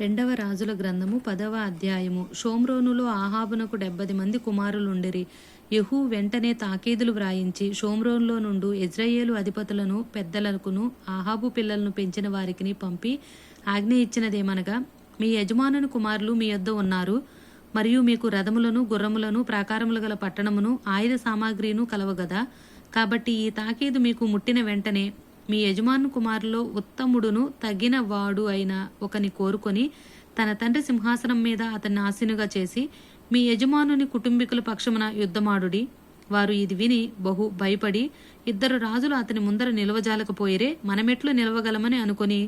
రెండవ రాజుల గ్రంథము పదవ అధ్యాయము. షోమ్రోనులో ఆహాబునకు డెబ్బది మంది కుమారులుండిరి. యహూ వెంటనే తాకీదులు వ్రాయించి షోమ్రోన్లో నుండు ఇజ్రాయేలు అధిపతులను పెద్దలకును ఆహాబు పిల్లలను పెంచిన వారికిని పంపి ఆజ్ఞ ఇచ్చినదేమనగా మీ యజమానుని కుమారులు మీ యొద్ద ఉన్నారు. మరియు మీకు రథములను గుర్రములను ప్రాకారములు గల పట్టణమును ఆయుధ సామాగ్రిను కలవగదా? కాబట్టి ఈ తాకీదు మీకు ముట్టిన వెంటనే మీ యజమాను కుమారులో ఉత్తముడును తగిన వాడు అయిన ఒకని కోరుకొని తన తండ్రి సింహాసనం మీద అతన్ని ఆశీనుగా చేసి మీ యజమానుని కుటుంబీకుల పక్షమున యుద్ధమాడుడి. వారు ఇది విని బహు భయపడి ఇద్దరు రాజులు అతని ముందర నిలవజాలకపోయిరే మనమెట్లు నిలవగలమని అనుకొని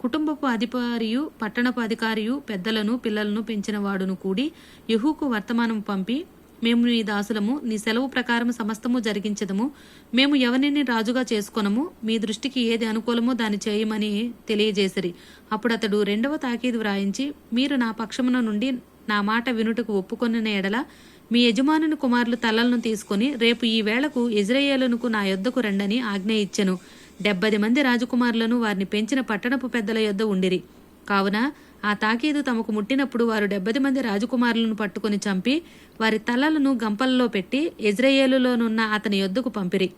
కుటుంబపు అధికారియు పట్టణపు అధికారియు పెద్దలను పిల్లలను పెంచిన వాడును కూడి యహూకు వర్తమానం పంపి మేము నీ దాసులము నీ సెలవు ప్రకారం సమస్తము జరిగించదము. మేము ఎవరిని రాజుగా చేసుకొనము మీ దృష్టికి ఏది అనుకూలమో దాన్ని చేయమని తెలియజేసిరి. అప్పుడు అతడు రెండవ తాకీదు వ్రాయించి మీరు నా పక్షమున నుండి నా మాట వినుటకు ఒప్పుకొనిన ఎడల మీ యజమానుని కుమారులు తలలను తీసుకొని రేపు ఈ వేళకు ఇజ్రాయేలునకు నా యొద్దకు రండని ఆజ్ఞ ఇచ్చెను. డెబ్బది మంది రాజకుమారులను వారిని పెంచిన పట్టణపు పెద్దల యొద్ద ఉండిరి. కావున ఆ తాకీదు తమకు ముట్టినప్పుడు వారు డెబ్బది మంది రాజకుమారులను పట్టుకొని చంపి వారి తలలను గంపల్లో పెట్టి ఇజ్రాయేలులోనున్న అతని యొద్దకు పంపిరి.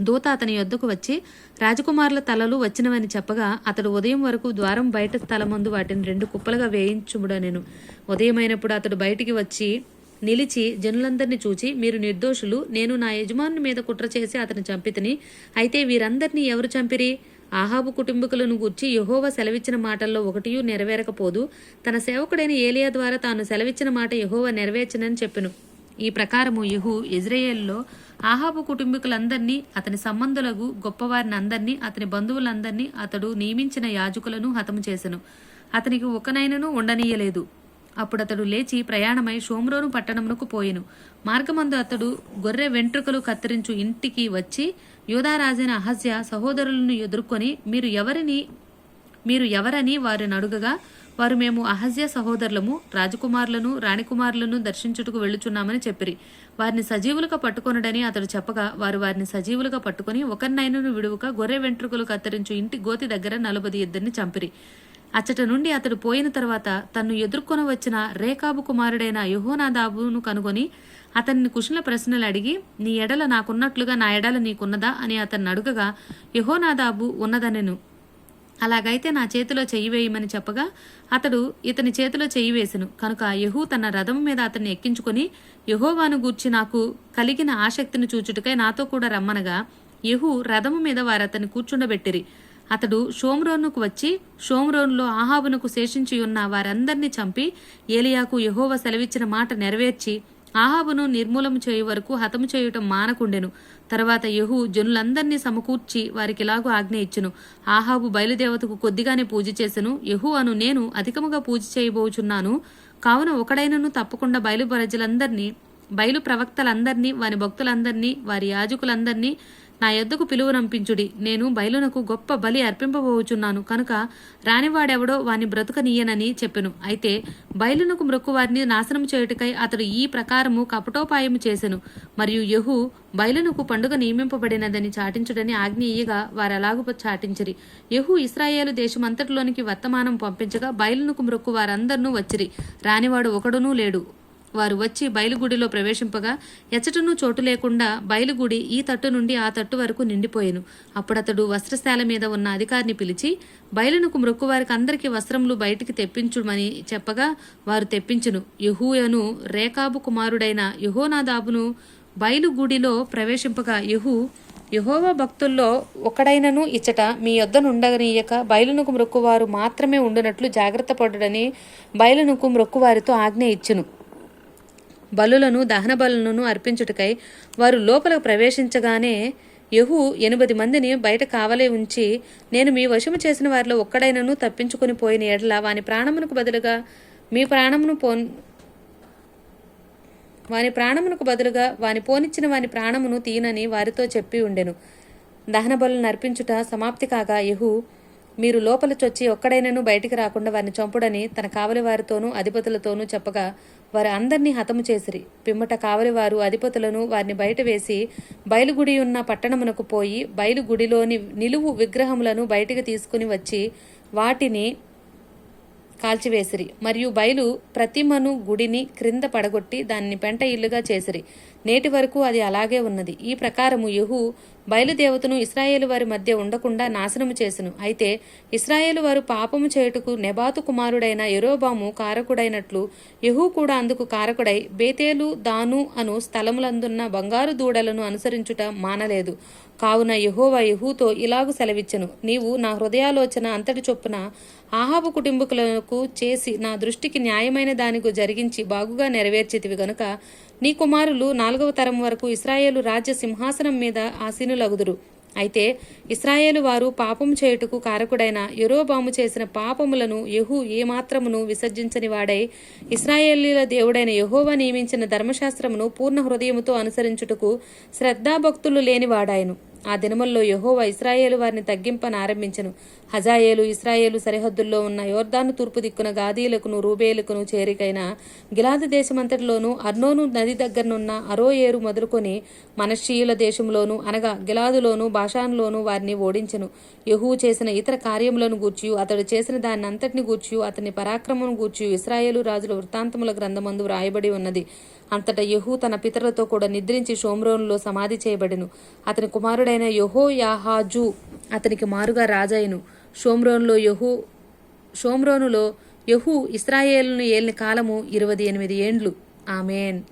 దూత అతని యొద్దకు వచ్చి రాజకుమారుల తలలు వచ్చినవని చెప్పగా అతడు ఉదయం వరకు ద్వారం బయట స్థలమందు వాటిని రెండు కుప్పలుగా వేయించుముడనెను. ఉదయమైనప్పుడు అతడు బయటికి వచ్చి నిలిచి జనులందరినీ చూచి మీరు నిర్దోషులు నేను నా యజమాని మీద కుట్ర చేసి అతను చంపితిని అయితే వీరందరినీ ఎవరు చంపిరి? ఆహాబు కుటుంబకులను గూర్చి యహోవ సెలవిచ్చిన మాటల్లో ఒకటియు నెరవేరకపోదు. తన సేవకుడైన ఏలియా ద్వారా తాను సెలవిచ్చిన మాట యహోవ నెరవేర్చనని చెప్పెను. ఈ ప్రకారము యహు ఇజ్రాయేల్లో ఆహాబు కుటుంబీకులందరినీ అతని సంబంధులకు గొప్పవారిని అందరినీ అతని బంధువులందరినీ అతడు నియమించిన యాజకులను హతము చేసెను. అతనికి ఒకనైనను ఉండనీయలేదు. అప్పుడు అతడు లేచి ప్రయాణమై షోమ్రోను పట్టణమునకు పోయెను. మార్గమందు అతడు గొర్రె వెంట్రుకలు కత్తిరించు ఇంటికి వచ్చి యోధారాజైన అహస్య సహోదరులను ఎదుర్కొని మీరు ఎవరిని మీరు ఎవరని వారిని అడుగగా వారు మేము అహస్య సహోదరులము రాజకుమారులను రాణికుమారులను దర్శించుటకు వెళ్ళుచున్నామని చెప్పిరి. వారిని సజీవులుగా పట్టుకొనడని అతడు చెప్పగా వారు వారిని సజీవులుగా పట్టుకొని ఒకరినైనను విడువక గొర్రె వెంట్రుకలు కత్తిరించు ఇంటి గోతి దగ్గర నలభై ఇద్దరిని చంపిరి. అచ్చట నుండి అతడు పోయిన తర్వాత తన్ను ఎదుర్కొని వచ్చిన రేకాబు కుమారుడైన యహోనాదాబును కనుగొని అతన్ని కుశల ప్రశ్నలు అడిగి నీ ఎడల నాకున్నట్లుగా నా ఎడల నీకున్నదా? అని అతన్ని అడుగగా యహోనాదాబు ఉన్నదనెను. అలాగైతే నా చేతిలో చెయ్యి వేయమని చెప్పగా అతడు ఇతని చేతిలో చెయ్యి వేసెను. కనుక యహూ తన రథం మీద అతన్ని ఎక్కించుకొని యహోవాను గూర్చి నాకు కలిగిన ఆసక్తిని చూచుటకై నాతో కూడా రమ్మనగా యహూ రథము మీద వారు అతన్ని కూర్చుండబెట్టిరి. అతడు షోమ్రోనుకు వచ్చి షోమ్రోన్లో ఆహాబునకు శేషించి ఉన్న వారందరినీ చంపి ఏలియాకు యహోవ సెలవిచ్చిన మాట నెరవేర్చి ఆహాబును నిర్మూలము చేయు వరకు హతము చేయుటం మానకుండెను. తర్వాత యహు జనులందరినీ సమకూర్చి వారికిలాగూ ఆజ్ఞ ఇచ్చును. ఆహాబు బయలుదేవతకు కొద్దిగానే పూజ చేసెను. యహు అను నేను అధికముగా పూజ చేయబోచున్నాను. కావున ఒకడైనను తప్పకుండా బయలు ప్రజలందరినీ బయలు ప్రవక్తలందరినీ వారి భక్తులందరినీ వారి యాజకులందరినీ నా యొద్దకు పిలువనంపించుడి నేను బయలునకు గొప్ప బలి అర్పింపబోచున్నాను. కనుక రానివాడెవడో వాని బ్రతుకనీయనని చెప్పెను. అయితే బయలునకు మృక్కువారిని నాశనం చేయుటకై అతడు ఈ ప్రకారము కపటోపాయము చేసెను. మరియు యహు బయలునకు పండుగ నియమింపబడినదని చాటించుడని ఆజ్ఞ ఇయ్యగా వారలాగు చాటించిరి. యహు ఇస్రాయేలు దేశమంతటిలోనికి వర్తమానం పంపించగా బయలునకు మ్రొక్కు వారందరినూ వచ్చిరి. రానివాడు ఒకడునూ లేడు. వారు వచ్చి బయలుగుడిలో ప్రవేశింపగా ఎచ్చటను చోటు లేకుండా బయలుగుడి ఈ తట్టు నుండి ఆ తట్టు వరకు నిండిపోయెను. అప్పుడతడు వస్త్రశాల మీద ఉన్న అధికారిని పిలిచి బయలునకు మృక్కువారికి అందరికీ వస్త్రములు బయటికి తెప్పించుమని చెప్పగా వారు తెప్పించును. యహూయను రేకాబు కుమారుడైన యహోనాదాబును బయలుగుడిలో ప్రవేశింపగా యహూ యహోవా భక్తుల్లో ఒకడైనను ఇచ్చట మీ యొద్దనుండగనీయక బయలునుకు మ్రొక్కువారు మాత్రమే ఉండునట్లు జాగ్రత్త పడుడని బయలునుకు మ్రొక్కువారితో ఆజ్ఞ ఇచ్చును. బలులను దహన బలులను అర్పించుటకై వారు లోపల ప్రవేశించగానే యహు ఎనిమిది మందిని బయట కావలే ఉంచి నేను మీ వశము చేసిన వారిలో ఒక్కడైనను తప్పించుకుని పోయిన ఎడల వాని ప్రాణమునకు బదులుగా మీ ప్రాణమును పో వాని ప్రాణమునకు బదులుగా వాని పోనిచ్చిన వాని ప్రాణమును తీనని వారితో చెప్పి ఉండెను. దహన బలులను అర్పించుట సమాప్తి కాగా యహు మీరు లోపల చొచ్చి ఒక్కడైనను బయటికి రాకుండా వారిని చంపుడని తన కావలి వారితోనూ అధిపతులతోనూ చెప్పగా వారు అందరినీ హతము చేసిరి. పిమ్మట కావలివారు అధిపతులను వారిని బయట వేసి బయలుగుడి ఉన్న పట్టణమునకు పోయి బయలుగుడిలోని నిలువు విగ్రహములను బయటికి తీసుకుని వచ్చి వాటిని కాల్చివేసిరి. మరియు బయలు ప్రతిమను గుడిని క్రింద పడగొట్టి దానిని పెంట ఇల్లుగా చేసిరి. నేటి వరకు అది అలాగే ఉన్నది. ఈ ప్రకారము యహు బయలుదేవతను ఇస్రాయేలు వారి మధ్య ఉండకుండా నాశనము చేసెను. అయితే ఇస్రాయేలు వారు పాపము చేయుటకు నెబాతు కుమారుడైన యెరోబాము కారకుడైనట్లు యహూ కూడా అందుకు కారకుడై బేతేలు దాను అను స్థలములందున్న బంగారు దూడలను అనుసరించుట మానలేదు. కావున యహోవా యహూతో ఇలాగు సెలవిచ్చెను. నీవు నా హృదయాలోచన అంతటి చొప్పున ఆహాబు కుటుంబకులకు చేసి నా దృష్టికి న్యాయమైన దానికి జరిగించి బాగుగా నెరవేర్చితివి గనుక నీ కుమారులు నాలుగవ తరం వరకు ఇస్రాయేలు రాజ్య సింహాసనం మీద ఆసీనులగుదురు. అయితే ఇస్రాయేలు వారు పాపం చేయుటకు కారకుడైన యెరోబాము చేసిన పాపములను యహు ఏమాత్రమును విసర్జించని వాడై ఇస్రాయేలీల దేవుడైన యహోవా నియమించిన ధర్మశాస్త్రమును పూర్ణ హృదయముతో అనుసరించుటకు శ్రద్ధాభక్తులు లేని వాడాయను. ఆ దినముల్లో యహోవా ఇస్రాయేలు వారిని తగ్గింపనారంభించను. హజాయేలు ఇస్రాయేలు సరిహద్దుల్లో ఉన్న యోర్దాను తూర్పు దిక్కున గాదీలకును రూబేలుకును చేరికైన గిలాదు దేశమంతటిలోనూ అర్నోను నది దగ్గరనున్న అరోయేరు మొదలుకొని మనషీయుల దేశంలోనూ అనగా గిలాదులోను భాషాన్లోను వారిని ఓడించెను. యహూ చేసిన ఇతర కార్యములను గూర్చి అతడు చేసిన దాన్ని అంతటిని గూర్చి అతని పరాక్రమం గూర్చి ఇస్రాయేలు రాజుల వృత్తాంతముల గ్రంథమందు వ్రాయబడి ఉన్నది. అంతటా యహూ తన పితరులతో కూడా నిద్రించి షోమ్రోన్లో సమాధి చేయబడెను. అతని కుమారుడైన యహో యాహాజు అతనికి మారుగా రాజాయను షోమ్రోన్లో యహు షోమ్రోనులో యహు ఇస్రాయేలును ఏలిన కాలము ఇరవై ఎనిమిది ఏండ్లు. ఆమెన్.